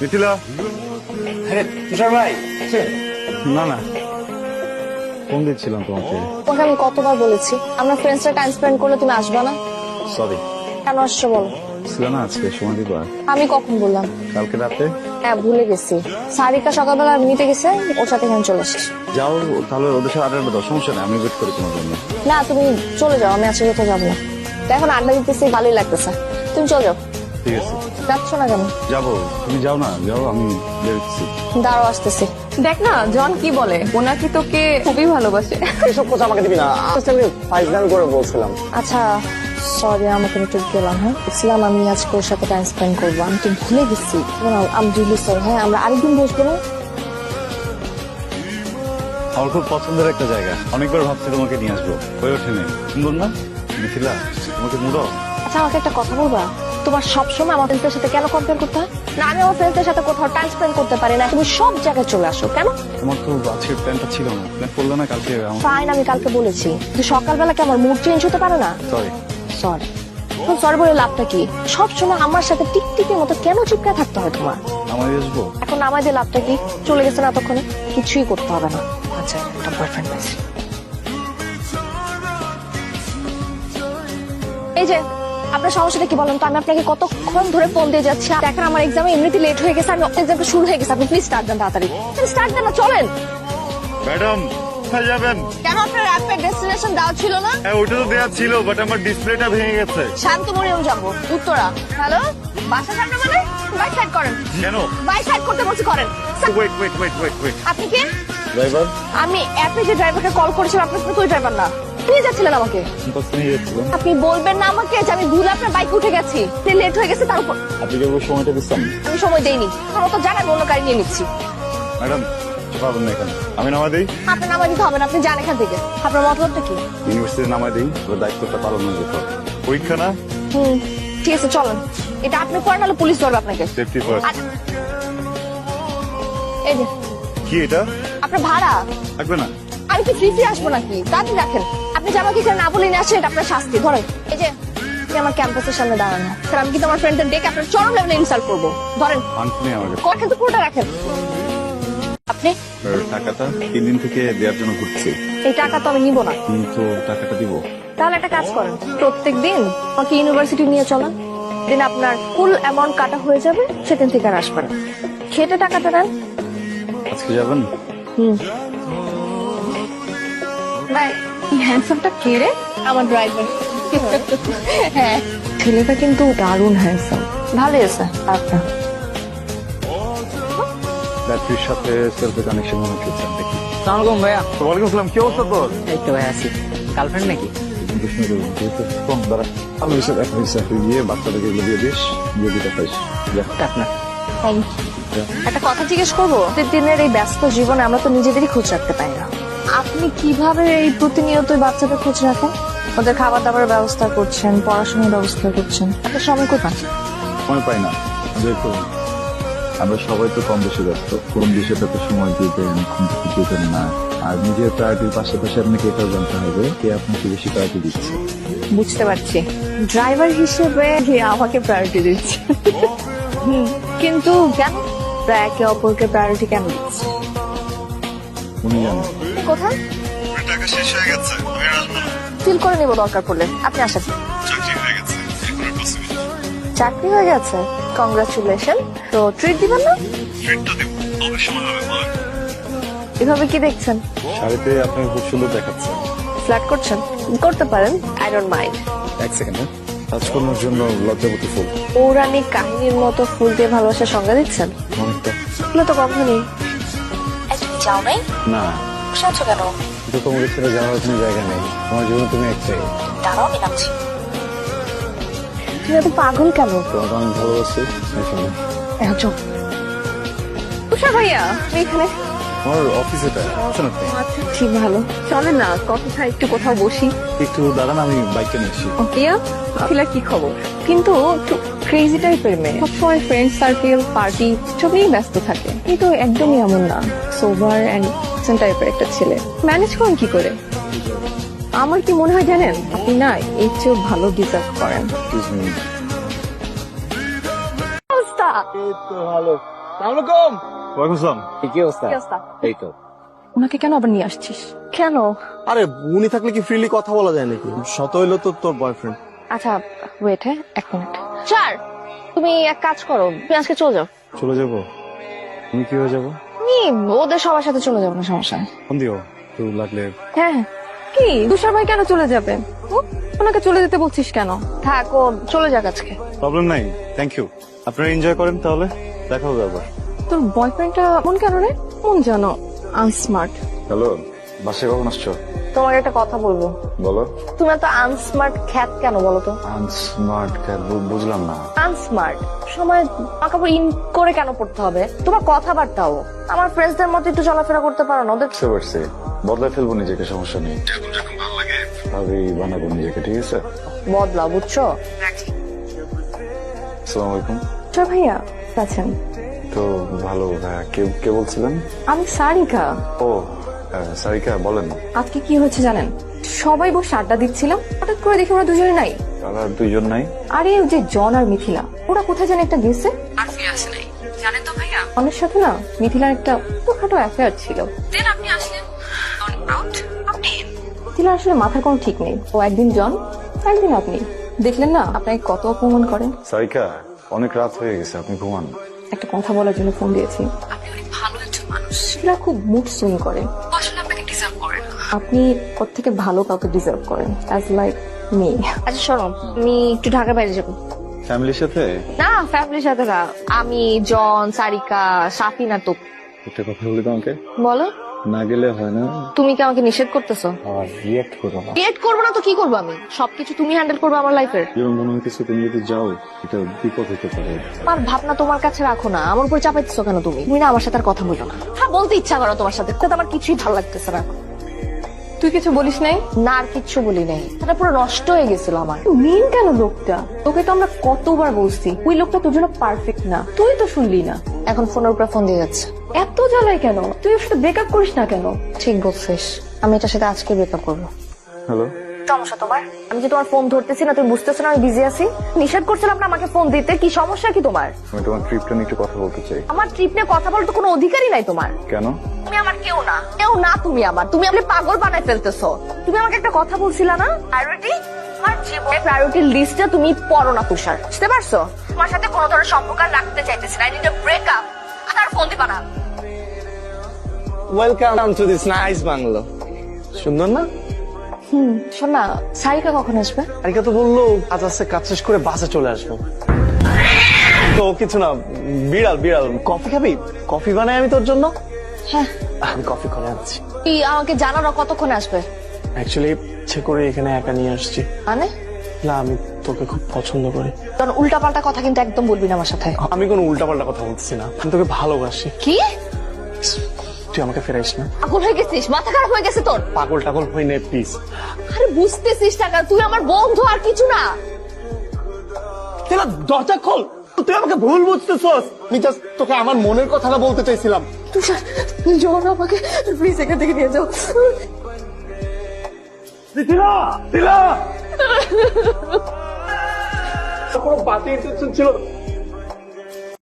মিথিলা? আরে তুষার ভাই না না। ফোন দিচ্ছিলাম তোমাকে। তোমাকে আমি কতবার বলেছি? আমরা ফ্রেন্ডসরা টাইম স্পেন্ড করলে তুমি আসবে না? সরি কেন আসছো বলো? ছিল না আজকে সময় দিব? আমি কখন বললাম? কালকে রাতে? হ্যাঁ ভুলে গেছি। সারিকা সকালবেলা নিতে গেছে ওর সাথে এখানে চলে আসিস যাও তাহলে ওদের সাথে আড্ডা দাও সমস্যা নেই আমি ওয়েট করি তোমার জন্য। না তুমি চলে যাও আমি আজকে কোথাও যাব না। এখন আড্ডা দিতেছি ভালোই লাগতেছে। তুমি চলে যাও। ঠিক আছে। যাচ্ছ না কেন? যাব। তুমি যাও না যাও আমি বেরোচ্ছি। দাঁড়াও আসতেছি। দেখ না জন কি বলে? ও নাকি তোকে খুবই ভালোবাসে। এসব কথা আমাকে দিবি না। আমি ফাইজলাম করে বলছিলাম। আচ্ছা সরি আমাকে একটু গেলাম হ্যাঁ? দেখছিলাম আমি আজকে ওর সাথে টাইম স্পেন্ড করব। আমি তো ভুলে গেছি? আমি রিলি সরি হ্যাঁ? আমরা আরেকদিন বসবো না আমার খুব পছন্দের একটা জায়গা। অনেকবার ভাবছি তোমাকে নিয়ে আসব। হয়ে ওঠে নেই সুন্দর না মিথিলা তোমাকে মুড়ো আচ্ছা আমাকে একটা কথা বলবা? তোমার সবসময় আমার ফ্রেন্ডসদের সাথে কেন কম্পেয়ার করতে হয়? না আমি আমার ফ্রেন্ডসদের সাথে কোথাও টাইম স্পেন্ড করতে পারি না। তুমি সব জায়গায় চলে আসো কেন? তোমার তো আজকের প্ল্যানটা ছিল না। প্ল্যান করলে না কালকে ফাইন আমি কালকে বলেছি। যে সকালবেলা কি আমার মুড চেঞ্জ হতে পারে না? সরি সরি তো সরি বলে লাভটা কি? সবসময় আমার সাথে টিকটিকের মতো কেন চিপকা থাকতে হয় তোমার? আমার আসব। এখন আমার যে লাভটা কি? চলে গেছে না তখন? কিছুই করতে হবে না। আচ্ছা একটা বয়ফ্রেন্ড পাইছি এই যে আপনার সমস্যাটা কি বলেন তো? আমি আপনাকে কতক্ষণ ধরে ফোন দিয়ে যাচ্ছি। আর দেখেন আমার এক্সামে এমনিতে লেট হয়ে গেছে আমি এক্সাম শুরু হয়ে গেছে। আপনি প্লিজ স্টার্ট দেন তাড়াতাড়ি। স্টার্ট দেন না চলেন। ম্যাডাম যাবেন? কেন আপনার ডেস্টিনেশন দেওয়া ছিল না? হ্যাঁ ওটা তো দেওয়া ছিল বাট আমার ডিসপ্লেটা ভেঙে গেছে। শান্তমরিয়াম যাব উত্তরা। হ্যালো? বাসা সামনে মানে? বাই সাইড করেন। কেন? বাই সাইড করতে বলছি করেন। Wait wait wait wait wait আপনি কি? ড্রাইভার আমি অ্যাপে যে ড্রাইভারকে কল করেছিলাম আপনি তো ওই ড্রাইভার না। নিয়ে যাচ্ছিলেন আমাকে। আপনি বলবেন না আমাকে যে আমি ভুল আপনার বাইক উঠে গেছি। লেট হয়ে গেছে তার উপর আপনি কেবল সময়টা দিচ্ছেন আমি সময় দেইনি। আমার তো জানার অন্য গাড়ি নিয়ে নিচ্ছি। ম্যাডাম পাবেন না এখানে। আমি নামা দিই? আপনার নামা দিতে হবে না আপনি যান এখান থেকে। আপনার মতলবটা কি? ইউনিভার্সিটি নামা দিই ওর দায়িত্বটা পালন না যেত পরীক্ষা না? হুম ঠিক আছে চলেন। এটা আপনি করেন নাহলে পুলিশ ধরবে আপনাকে। সেফটি ফার্স্ট আচ্ছা। এই যে। কি এটা? আপনার ভাড়া। থাকবে না। আমি কি ফ্রি ফ্রি আসব নাকি? তাড়াতাড়ি রাখেন। আপনি যে আমাকে এখানে না বলে নিয়ে আসছেন এটা আপনার শাস্তি। ধরেন এই যে আপনি আমার ক্যাম্পাসের সামনে দাঁড়ানো। স্যার আমি কিন্তু আমার ফ্রেন্ডদের ডেকে আপনার চরম লেভেলে ইনসাল্ট করব। ধরেন রাখেন তো পুরোটা রাখেন। আপনি? টাকাটা তিন দিন থেকে দেওয়ার জন্য ঘুরছি। এই টাকা তো আমি নিব না। কিন্তু টাকাটা দিব। তাহলে একটা কাজ করেন প্রত্যেক দিন আমাকে ইউনিভার্সিটি নিয়ে চলেন। দিন আপনার ফুল অ্যামাউন্ট কাটা হয়ে যাবে সেদিন থেকে আর আসবেন না। খেটে টাকাটা নেন। আজকে যাবেন? হুম। হ্যান্ডসামটা কে রে? আমার ড্রাইভার হ্যাঁ। ছেলেটা কিন্তু দারুণ হ্যান্ডসাম ভালোই আছে আপনার ব্যাটারির সাথে সেলফি কানেকশন মনে হচ্ছে দেখি। সালামালাইকুম ভাইয়া। ওয়ালাইকুম আসসালাম কি অবস্থা তোর? এই তো ভাই আছি। গার্লফ্রেন্ড নাকি? কম দাঁড়া। আমি এসে দেখা হয়েছে তুই বাচ্চাটাকে দিয়ে দিস দিয়ে দিতে পারিস। আপনার থ্যাংক একটা কথা জিজ্ঞেস করব দিনের এই ব্যস্ত জীবনে আমরা তো নিজেদেরই খোঁজ রাখতে পারি না। আপনি কীভাবে এই প্রতিনিয়ত বাচ্চাদের খোঁজ রাখেন? ওদের খাবার দাবারের ব্যবস্থা করছেন পড়াশোনার ব্যবস্থা করছেন। আপনার সময় কোথায়? সময় পাই না। যেহেতু আমরা সবাই তো কম বেশি ব্যস্ত। কোন বিষয়টাতে সময় কোন কিছু দিবেন না। আর নিজের প্রায়োরিটির পাশাপাশি আপনাকে এটাও জানতে হবে কে আপনাকে বেশি প্রায়োরিটি দিচ্ছে বুঝতে পারছি। ড্রাইভার হিসেবে আমাকে প্রায়োরিটি দিচ্ছে। কিন্তু কেন? একে অপরকে প্রায়োরিটি কেন দিচ্ছে? উনি জানেন। কোথায়? টাকা শেষ হয়ে গেছে আমি আর আসব না। ফিল করে নিব দরকার পড়লে আপনি আসেন। চাকরি হয়ে গেছে এখন আর পসিবল চাকরি হয়ে গেছে? কংগ্রাচুলেশন তো ট্রিট দিবেন না? ট্রিটটা দেবো তবে সময় হবে এভাবে কি দেখছেন? শাড়িতে আপনাকে খুব সুন্দর দেখাচ্ছে। ফ্ল্যাট করছেন? করতে পারেন আই ডোন্ট মাইন্ড এক সেকেন্ড। কাজকর্মের জন্য লজ্জাবতী ফুল। পৌরাণিক কাহিনীর মতো ফুল দিয়ে ভালোবাসার সংজ্ঞা দিচ্ছেন? অনেকটা। এগুলো তো কখনই যাও নাই? না। বসে আছো কেন? কিন্তু তোমাকে ছেড়ে যাওয়ার কোনো জায়গা নেই। আমার জীবন তুমি একটাই। দাঁড়াও আমি নামছি। তুমি এত পাগল কেন? তোমাকে অনেক ভালোবাসি এখানে ভাইয়া তুমি এখানে? আমার অফিস এটা আছেন আপনি আচ্ছা ঠিক ভালো। চলে না কফি খাই একটু কোথাও বসি। একটু দাঁড়ান আমি বাইকটা নিয়ে আসি খিলার কি খবর? কিন্তু একটু ক্রেজি টাইপের মেয়ে। সবসময় ফ্রেন্ড সার্কেল পার্টি সবই ব্যস্ত থাকে। কিন্তু একদমই এমন না। সোবার অ্যান্ড টাইপের একটা ছেলে। ম্যানেজ করেন কি করে? আমার কি মনে হয় জানেন? আপনি না এর চেয়েও ভালো ডিজার্ভ করেন। অবস্থা? এই তো ভালো। সালামালাইকুম ওয়ালাইকুম আসসালাম। কি অবস্থা? কি অবস্থা? এই তো। ওনাকে কেন আবার নিয়ে আসছিস? কেন? আরে উনি থাকলে কি ফ্রিলি কথা বলা যায় নাকি? শত হইল তো তোর বয়ফ্রেন্ড আচ্ছা ওয়েট হ্যাঁ এক মিনিট স্যার তুমি এক কাজ করো তুমি আজকে চলে যাও। চলে যাব? তুমি কি হয়ে যাব? তুমি ওদের সবার সাথে চলে যাব না সমস্যা। ফোন দিও তো লাগলে। হ্যাঁ হ্যাঁ। কি? তুষার ভাই কেন চলে যাবে? ওনাকে চলে যেতে বলছিস কেন? থাক ও চলে যাক আজকে। প্রবলেম নাই থ্যাংক ইউ আপনারা এনজয় করেন তাহলে। দেখা হবে আবার তোর বয়ফ্রেন্ডটা মন কেন রে মন জানো? আনস্মার্ট হ্যালো বাসায় কখন আসছো? তোমাকে একটা কথা বলব। বলো। তুমি এত আনস্মার্ট খ্যাত কেন বলো তো? আনস্মার্ট বুঝলাম না। আনস্মার্ট সময় কাপড় ইন করে কেন পড়তে হবে? তোমার কথাবার্তাও। আমার ফ্রেন্ডসদের মতো একটু চলাফেরা করতে পারো না ওদের বুঝতে পারছি। বদলায় ফেলব নিজেকে সমস্যা নেই। ভাবেই বানাবো নিজেকে ঠিক আছে? বদলাও বুঝছ? আসসালামু আলাইকুম। তুষার ভাইয়া আছেন তো ভালো ভাইয়া কে কে বলছিলেন? আমি সারিকা। ও আহ, সারিকা বলেন। আজকে কি হয়েছে জানেন? সবাই বসে আড্ডা দিচ্ছিলাম হঠাৎ করে দেখি ওরা দুজনে নাই। তারা দুইজন নাই? আরে ওই যে জন আর মিথিলা ওরা কোথায় জানে একটা গেছে? আর ফিরে আসে নাই? জানেন তো ভাইয়া? অনের সাথে না মিথিলার একটা ছোটখাটো অ্যাফেয়ার ছিল। দেন আপনি আসলেন। আউট আপনি? মিথিলার আসলে মাথার কোনো ঠিক নেই। ও একদিন জন একদিন আপনি। দেখলেন না আপনাকে কত অপমান করেন। সারিকা অনেক রাত হয়ে গেছে আপনি ঘুমান। একটা কথা বলার জন্য ফোন দিয়েছি। আপনি অনেক ভালো একজন মানুষ। সেটা খুব মুড সুইং করে। আসলে আপনাকে ডিজার্ভ করেন আপনি ওর থেকে ভালো কাউকে ডিজার্ভ করেন? অ্যাজ লাইক মি আচ্ছা শোনো আমি একটু ঢাকার বাইরে যাব। ফ্যামিলির সাথে? না ফ্যামিলির সাথে না। আমি জন সারিকা সাফি নাটক একটা কথা বলি তোমাকে। বলো। না গেলে হয় না। তুমি কি আমাকে নিষেধ করতেছো? আর রিয়াক্ট করো না। ক্রিয়েট করব না তো কি করব আমি? সবকিছু তুমি হ্যান্ডেল করবে আমার লাইফের মনে হইতেছে তুমি যদি যাও এটা বিপদ হতে পারে। আমার ভাবনা তোমার কাছে রাখো না। আমার উপর চাপাইতেছো কেন তুমি? তুমি না আমার সাথে আর কথা বলো না। হ্যাঁ বলতে ইচ্ছা করো তোমার সাথে। আমার কিছুই ভালো লাগতেছে না। তুই কিছু বলিস নাই? না আর কিচ্ছু বলি নাই। এটা পুরো নষ্ট হয়ে গেছিল আমার। মেন কেন লোকটা? তোকে তো আমরা কতবার বলছি। ওই লোকটা তোর জন্য পারফেক্ট না। তুই তো শুনলি না। এখন ফোনের উপরে ফোন দিয়ে যাচ্ছে। এত জ্বালায় কেন? তুই ওর সাথে ব্রেকআপ করিস না কেন? ঠিক বলছিস। আমি এটার সাথে আজকে ব্রেকআপ করব। হ্যালো? সমস্যা তোমার? আমি যে তোমার ফোন ধরতেছি না? তুমি বুঝতেছো না আমি বিজি আছি? নিষেধ করছিলাম না আমাকে ফোন দিতে? কি সমস্যা কি তোমার? আমি তোমার ট্রিপটা নিয়ে একটু কথা বলতে চাই। আমার ট্রিপ নিয়ে কথা বলতে কোনো অধিকারই নাই তোমার। কেন? তুমি আমার কেউ না। কেউ না তুমি আমার। তুমি আপনি পাগল বানাই ফেলতেছো। তুমি আমাকে একটা কথা বলছিলা না? প্রায়োরিটি আমার জীবনের প্রায়োরিটি লিস্টে তুমি পড়ো না তুষার। বুঝতে পারছ? তোমার সাথে কোনো ধরনের সম্পর্ক রাখতে চাইতেছি না। আই নিড ব্রেকআপ আর ফোন দিবা না। Welcome to this nice bungalow সুন্দর না? হুম শোন না সারিকা কখন আসবে? তো বলল আছে কাজ শেষ করে বাসে চলে আসব। তো কিছু না বিড়াল বিড়াল কফি খাবি? কফি বানাই আমি তোর জন্য? হ্যাঁ। আমি কফি করে আনছি। তুই আমাকে জানো না কতক্ষণ আসবে? অ্যাকচুয়ালি ইচ্ছে করে এখানে একা নিয়ে আসছি। মানে? না আমি তোকে খুব পছন্দ করি। কারণ উল্টা পাল্টা কথা কিন্তু একদম বলবি না আমার সাথে। আমি কোনো উল্টাপাল্টা কথা বলতেছি না। আমি তোকে ভালোবাসি। কি? তুই আমাকে ফেরাইস না। পাগল হয়ে গেছিস মাথা খারাপ হয়ে গেছে তোর। পাগল টাগল হই নে প্লিজ আরে বুঝতেছিস টাকা তুই আমার বন্ধু আর কিছু না। তেলা দরজা খোল। তুই আমাকে ভুল বুঝতেছস। আমি জাস্ট তোকে আমার মনের কথাটা বলতে চাইছিলাম। তুষার জন আমাকে প্লিজ এখান থেকে নিয়ে যাও। দিলা দিলা কোনো বাতি ছিল? না।